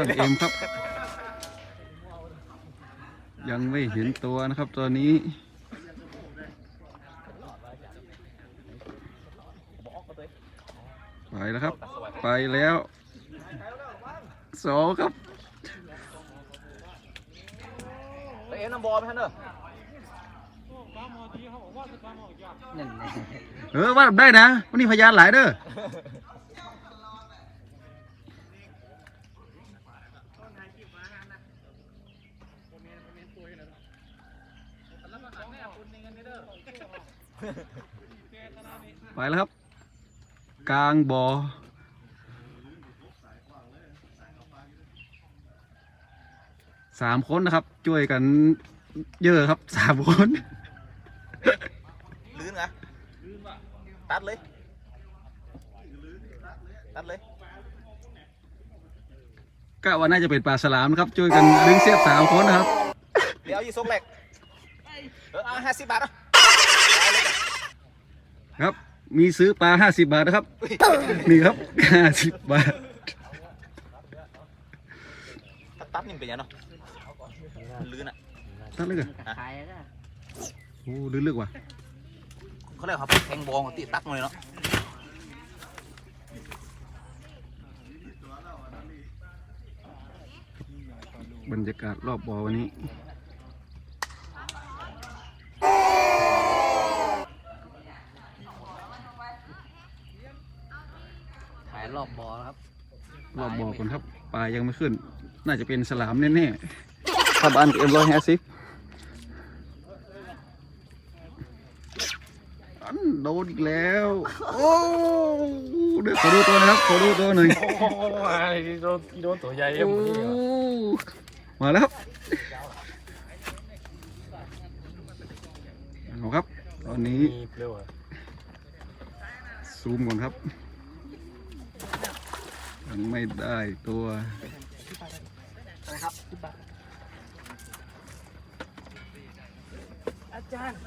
สั้นเอ็มครับ ยังไม่เห็นตัวนะครับตอนนี้ไปแล้วครับ ไปแล้วสองครับเอ็นน้ำบอลไหมท่านเด้อนั่นแหละเออว่าได้นะวันนี้พยานหลายเด้อ ไปแล้วครับ กลางบ่อสามคนนะครับช่วยกันเยอะครับสามคนลื่นไงตัดเลย ตัดเลยก็ว่าน่าจะเป็นปลาฉลามนะครับช่วยกันดึงเสียบสามคนนะครับ เดี๋ยวยี่สกเหล็ก เออเอาห้าสิบบาทเนาะครับ มีซื้อปลาห้าสิบาทนะครับ นี่ครับห้าสิบบาทถ้าตัดนี่มันเป็นยังเนาะลื่นอะตั้งเลยเหรอขายก็โอ้ลึกๆว่ะเขาเรียกว่าแทงบอลตีตัดมาเลยเนาะบรรยากาศรอบบ่อวันนี้ายรอบบอแล้วครับรอบบ่อก่อนครับปลายังไม่ขึ้น น่าจะเป็นฉลามแน่ๆครับอันเอ็มร้อยห้าสิบอันโดนอีกแล้ว โอ้เดี๋ยวขอดูตัวหนะครับขอดูตัวหน่อยโอ้โหอะไรที่โดนที่โดนตัวใหญ่เอ็มโอ้นี่เหรอมาแล้วครับเอาครับ ตอนนี้มีเปรี้ยวอะซูมก่อนครับ ยังไม่ได้ตัวอาจารย์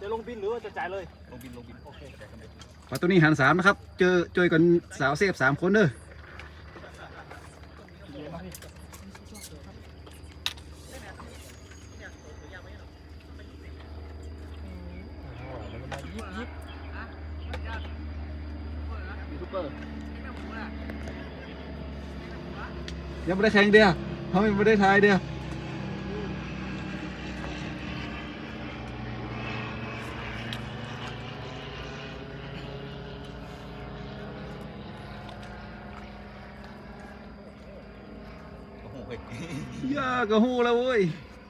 จะลงบินหรือว่าจะจ่ายเลย ลงบินลงบินโอเคแต่กันเลยปลาตัวนี้หันสามนะครับ เจอช่วยกันสาวเซฟสามคนเด้อยูทูบเบอร์ ยังไม่ได้แข่งเดียวเขาไม่ได้ทายเดียวโอ้โหยากกระหูแล้วเว้ย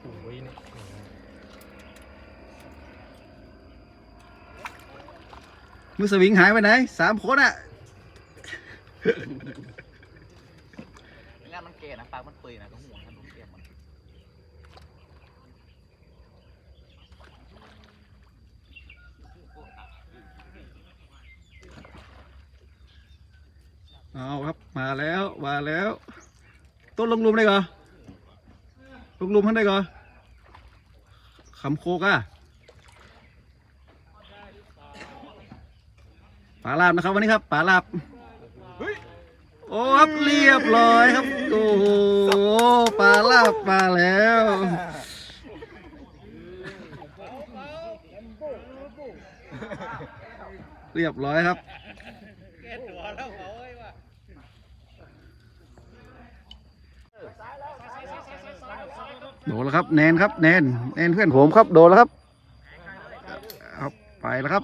โอ้ยนี่มือสวิงหายไปไหนสามคนอะานมันเกนะปากมันเปื่อยนะก็ห่วงท่านลูกเสียมมันเอาครับมาแล้วมาแล้วต้นลงลุมได้ก่อลงลุมท่านได้ก่อคำโคกอะปลาลาบนะครับวันนี้ครับปลาลาบ โอ้ครับเรียบร้อยครับ โอ้โหปลาลาบมาแล้ว เรียบร้อยครับโดนแล้วครับแนนครับแนนแนนเพื่อนผมครับโดนแล้วครับครับไปแล้วครับ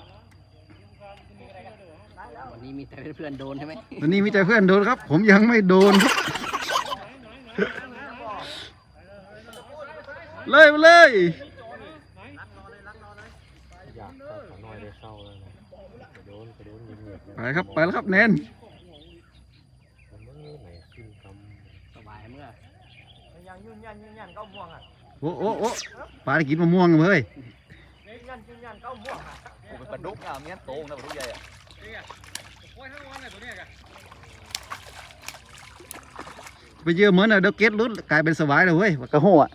มีแต่เพื่อนๆโดนใช่ไหมตอนนี้มีแต่เพื่อนโดนครับ ผมยังไม่โดนครับ เลยมาเลยอยากเข้าขาน้อยได้เข้าแล้วนะไปโดนไปโดนยิงเหยียบไปครับไปแล้วครับแนนมันไม่ไหนขึ้นคสบายเมื่อยังยืนยันยืนยันเก้าม่วงอะโอ้โอ้โอ้ปลาได้กินมะม่วงกันเฮ้ยยืนยันยืนยันเก้าม่วงอะโอ้เป็นปลาดุกอะเมียนโตงนะปลาดุกใหญ่อะ bây giờ mới là đâu kết lút cái bên sờ vái rồi ơi và cá hồ ạ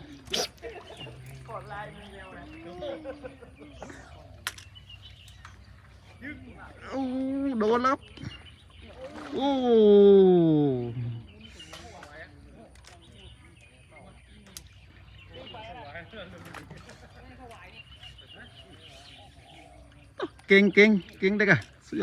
đồ lắm ô kinh kinh kinh đây cả sự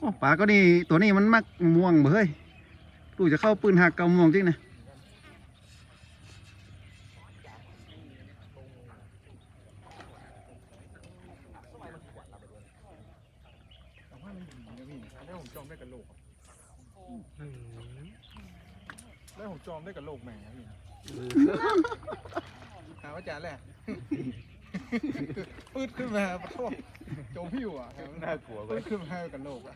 คนน้อยโผล่มาดิ้นหน่อยนะดิ้นนะโอ้ป่าก็นี่ตัวนี้มันมักม่วงเบ้ยดูจะเข้าปืนหักเกาม่วงจริงนะแล้วผมจอมได้กับโลกแล้วผมจอมได้กับโลกแหม่พี่หาว่าจานแหละ ปืดขึ้นมาปะโทษโจมพี่อยู่อะน่ากลัวปืดขึ้นมากับโลกอะ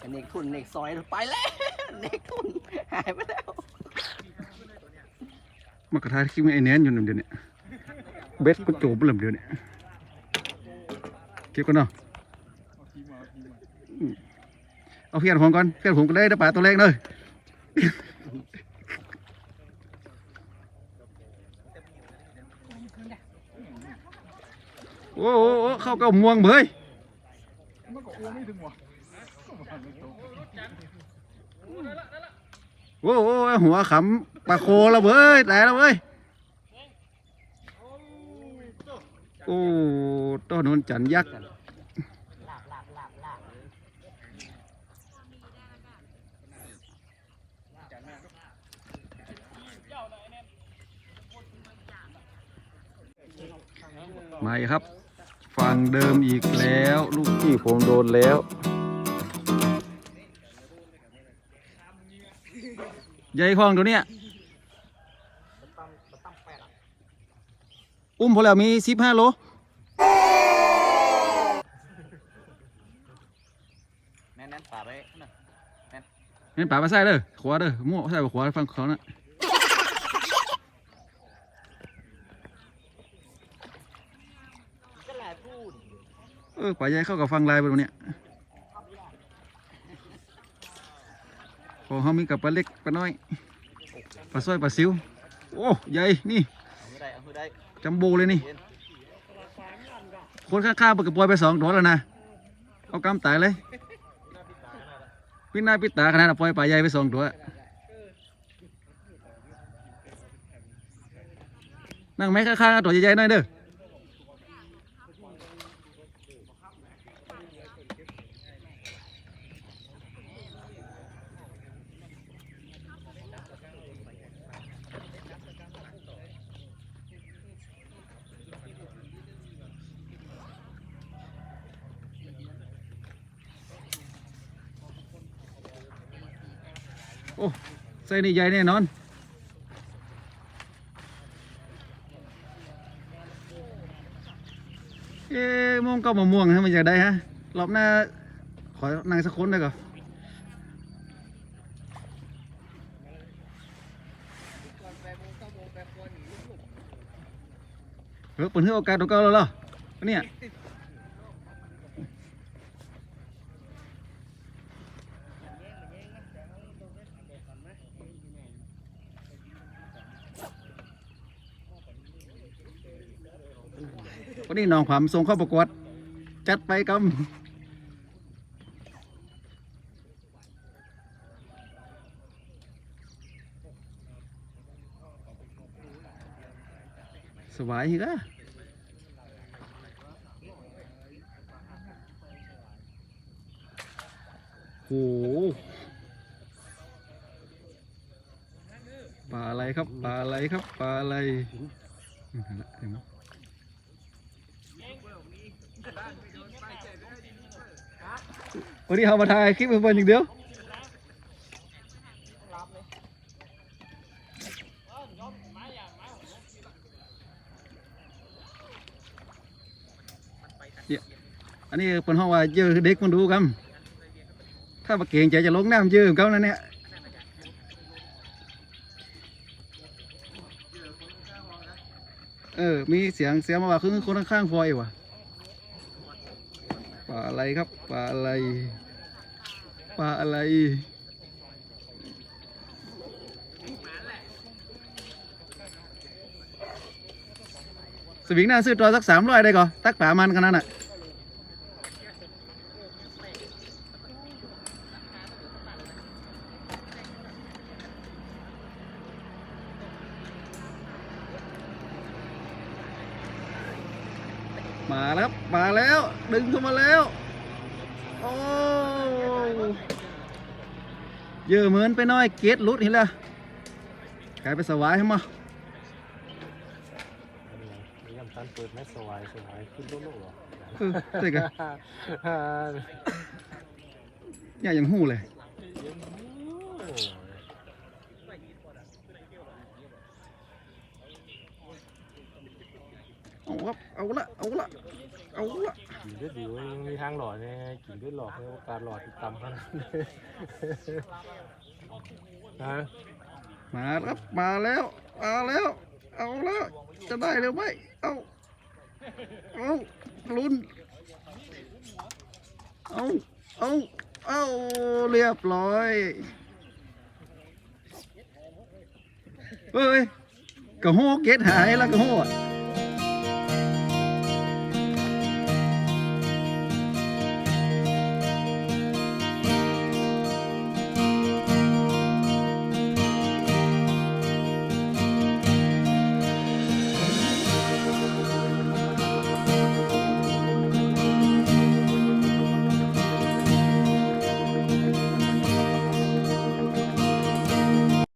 อันเนกทุนเนกซอยไปแล้วเนกทุนหายไปแล้วมากระทายคิดว่าไอ้แนนอยู่นั่นเดียวนี้เบ็ดก็โจบเริ่มเดียวนี้เก็บกันเนาะเอาทีมาเอาทีมาเอาเพียนผมก่อนเพียนผมก็ได้ด้ป่าตัวเล็กเลย โอ้โหเข้าเก้าม่วงเบ้ยมันก็อ้วงไม่ถึงวะโอ้โหหัวขำปลาโคแล้วเว้ยตายแล้วเว้ยโอ้ต้นนนจันยักษ์มาครับ ฝั่งเดิมอีกแล้ว ลูกพี่ผมโดนแล้ว ใหญ่คลองตัวเนี้ยอุ้มพอแล้วมีสิบห้าโลแน่นแน่นป่าไปนะเห็นป่ามาใส่เด้อขวาเด้อมั่วใส่ขวาฟังเขานะก็แหละพูด เออป่าใหญ่เข้ากับฟังลายไปตรงเนี้ของเขามีกับปลาเล็กปลาน้อยปลาสร้อยปลาซิวโอ้ใหญ่นี่จัมโบเลยนี่เย็นคนข้างๆปกระปอยไปสองตัวแล้วนะเอากำตายเลยพี่น้าพี่ตาขนาดปล่อยปลาใหญ่ไปสองตัวนั่งไหมข้างๆตัวใหญ่ๆหน่อยเด้อ ไส้นี่ใหญ่แน่นอนเอ๊ะม่วงก็มะม่วงฮะมันจะได้ฮะรอบหน้าขอนางสักคนได้ก่อนเออเปิดให้โอกาสตัวเก่าแล้วเหรอเนี่ย วันนี้น้องความส่งเข้าประกวด จัดไปกำสบายฮีกะโหปลาอะไรครับ ปลาอะไรครับ ปลาอะไรเห็นไหม วันนี้เรามาถ่ายคลิปเป็นอย่างเดียวอันนี้เป็นห้องว่าเจอเด็กมันดูกันถ้ามาเก่งใจจะลงน้ำยืมเขานะเนี่ยเออ มีเสียงเสียงมาว่าคือคนข้างๆฟอยว่ะ ปลาอะไรครับปลาอะไรปลาอะไรสวิงหน้าซื้อตัวสักสามร้อยได้ก่อตักป่ามันขนนั่นน่ะ มาแล้ว ครับมาแล้ว ดึงเข้ามาแล้ว โอ้เยอะเหมือนไปหน้อยเกตหลุดเห็นแล้วกลายเป็นสวายให้มานี่ยำตันเปิดแม่สวายสวายขึ้นโลกเหรอเออใช่กันอย่าอย่างหู้เลยเอาครับเอาละเอาละ เอาละกินด้วยดีเว้ยยังมีทางหลอดเนี่ยกินด้วยหลอดเนี่ยโอกาสหลอดที่ต่ำขนาดนั้นฮะมาแล้วครับ มาแล้ว มาแล้ว เอาแล้ว จะได้หรือไม่ เอาเอาลุ้น เอาเอาเอาเรียบร้อยเฮ้ยกระโหเกตหายแล้วกระโหอะ